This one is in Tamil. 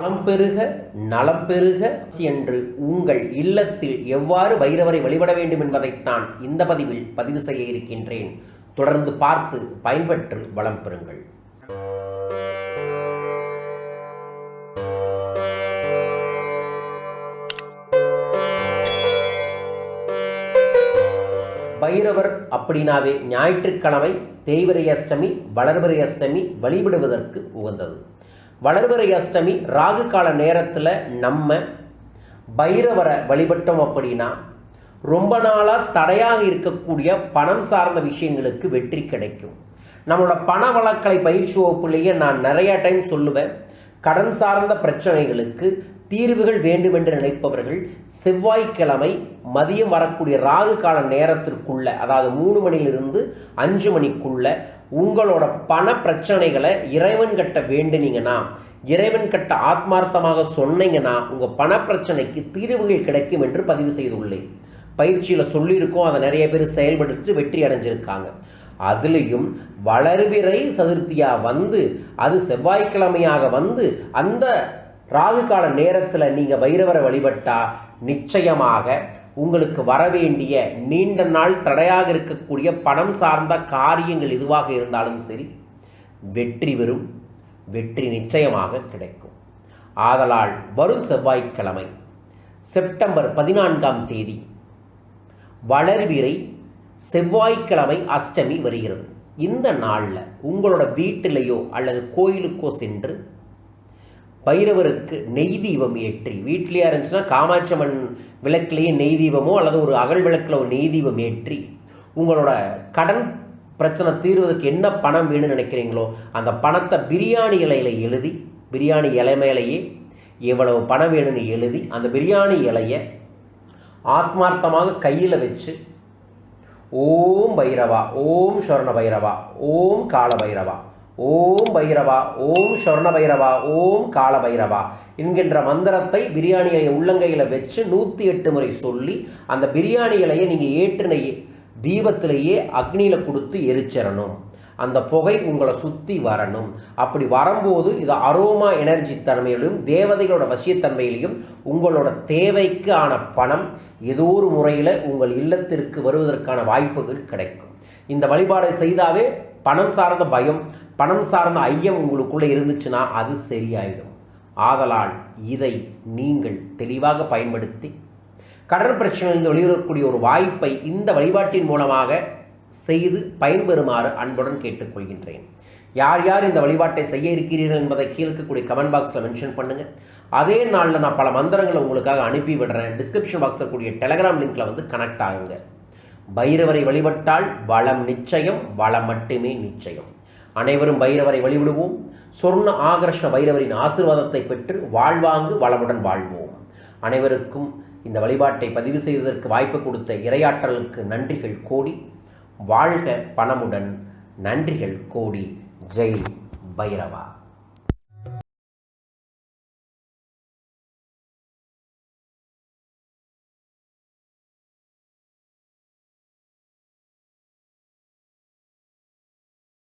நலம் பெருக நலம் பெருக என்று உங்கள் இல்லத்தில் எவ்வாறு பைரவரை வழிபட வேண்டும் என்பதைத்தான் இந்த பதிவில் பதிவு செய்ய இருக்கின்றேன். தொடர்ந்து பார்த்து பயன்பெற்று வளம் பெறுங்கள். பைரவர் அப்படின்னாவே ஞாயிற்றுக்கிழமை தேய்பிரை அஷ்டமி வளர்பிறை அஷ்டமி வழிபடுவதற்கு உகந்தது. வளர்பிறை அஷ்டமி ராகு கால நேரத்தில் நம்ம பைரவரை வழிபட்டோம் அப்படின்னா ரொம்ப நாளாக தடையாக இருக்கக்கூடிய பணம் சார்ந்த விஷயங்களுக்கு வெற்றி கிடைக்கும். நம்மளோட பண வழக்கலை பயிற்சி வகுப்புலேயே நான் நிறைய டைம் சொல்லுவேன். கடன் சார்ந்த பிரச்சனைகளுக்கு தீர்வுகள் வேண்டும் என்று நினைப்பவர்கள் செவ்வாய்க்கிழமை மதியம் வரக்கூடிய ராகு கால நேரத்திற்குள்ள அதாவது மூணு மணிலிருந்து அஞ்சு மணிக்குள்ள உங்களோட பண பிரச்சனைகளை இறைவன் கட்ட வேண்டுனீங்கன்னா இறைவன் கட்ட ஆத்மார்த்தமாக சொன்னீங்கன்னா உங்கள் பண பிரச்சனைக்கு தீர்வுகள் கிடைக்கும் என்று பதிவு செய்துள்ளேன். பயிற்சியில் சொல்லியிருக்கோம் அதை நிறைய பேர் செயல்படுத்தி வெற்றி அடைஞ்சிருக்காங்க. அதுலேயும் வளர்பிறை சதுர்த்தியாக வந்து அது செவ்வாய்க்கிழமையாக வந்து அந்த ராகு கால நேரத்தில் நீங்கள் பைரவரை வழிபட்டால் நிச்சயமாக உங்களுக்கு வரவேண்டிய நீண்ட நாள் தடையாக இருக்கக்கூடிய பணம் சார்ந்த காரியங்கள் எதுவாக இருந்தாலும் சரி வெற்றி பெறும் வெற்றி நிச்சயமாக கிடைக்கும். ஆதலால் வரும் செவ்வாய்க்கிழமை செப்டம்பர் பதினான்காம் தேதி வளர்வீரை செவ்வாய்க்கிழமை அஷ்டமி வருகிறது. இந்த நாளில் உங்களோட வீட்டிலேயோ அல்லது கோயிலுக்கோ சென்று பைரவருக்கு நெய் தீபம் ஏற்றி. வீட்டிலேயே இருந்துச்சுன்னா காமாட்சம்மன் விளக்கிலேயே நெய் தீபமோ அல்லது ஒரு அகல் விளக்கில் ஒரு நெய் தீபம் ஏற்றி. உங்களோட கடன் பிரச்சனை தீர்வதற்கு என்ன பணம் வேணும்னு நினைக்கிறீங்களோ அந்த பணத்தை பிரியாணி இலையில் எழுதி பிரியாணி இலை மேலேயே எவ்வளவு பணம் வேணும்னு எழுதி அந்த பிரியாணி இலையை ஆத்மார்த்தமாக கையில் வச்சு ஓம் பைரவா ஓம் ஸ்வரண பைரவா ஓம் கால பைரவா ஓம் பைரவா ஓம் ஸ்வர்ண பைரவா ஓம் கால பைரவா என்கின்ற மந்திரத்தை பிரியாணி இலையை உள்ளங்கையில் வச்சு நூற்றி எட்டு முறை சொல்லி அந்த பிரியாணி இலையை நீங்கள் ஏற்றின தீபத்திலேயே அக்னியில் கொடுத்து எரிச்சிடணும். அந்த புகை உங்களை சுற்றி வரணும். அப்படி வரும்போது இது அரோமா எனர்ஜி தன்மையிலும் தேவதைகளோட வசியத்தன்மையிலையும் உங்களோட தேவைக்கு ஆன பணம் ஏதோ ஒரு முறையில் உங்கள் இல்லத்திற்கு வருவதற்கான வாய்ப்புகள் கிடைக்கும். இந்த வழிபாடை செய்தாவே பணம் சார்ந்த பயம் பணம் சார்ந்த ஐயம் உங்களுக்குள்ளே இருந்துச்சுன்னா அது சரியாயிடும். ஆதலால் இதை நீங்கள் தெளிவாக பயன்படுத்தி கடன் பிரச்சனையிலிருந்து வெளிவரக்கூடிய ஒரு வாய்ப்பை இந்த வழிபாட்டின் மூலமாக செய்து பயன்பெறுமாறு அன்புடன் கேட்டுக்கொள்கின்றேன். யார் யார் இந்த வழிபாட்டை செய்ய இருக்கிறீர்கள் என்பதை கீழே இருக்கக்கூடிய கமெண்ட் பாக்ஸில் மென்ஷன் பண்ணுங்கள் அதே நாளில் நான் பல மந்திரங்களை உங்களுக்காக அனுப்பி விடுறேன். டிஸ்கிரிப்ஷன் பாக்ஸில் கூடிய டெலகிராம் லிங்க்கில் வந்து கனெக்ட் ஆகுங்க. பைரவரை வழிபட்டால் வளம் நிச்சயம் வளம் மட்டுமே நிச்சயம். அனைவரும் பைரவரை வழிவிடுவோம் சொர்ண ஆகர்ஷ்ண பைரவரின் ஆசிர்வாதத்தை பெற்று வாழ்வாங்கு வளமுடன் வாழ்வோம். அனைவருக்கும் இந்த வழிபாட்டை பதிவு செய்வதற்கு வாய்ப்பு கொடுத்த இரையாற்றலுக்கு நன்றிகள் கோடி. வாழ்க பணமுடன் நன்றிகள் கோடி. ஜெய் பைரவா.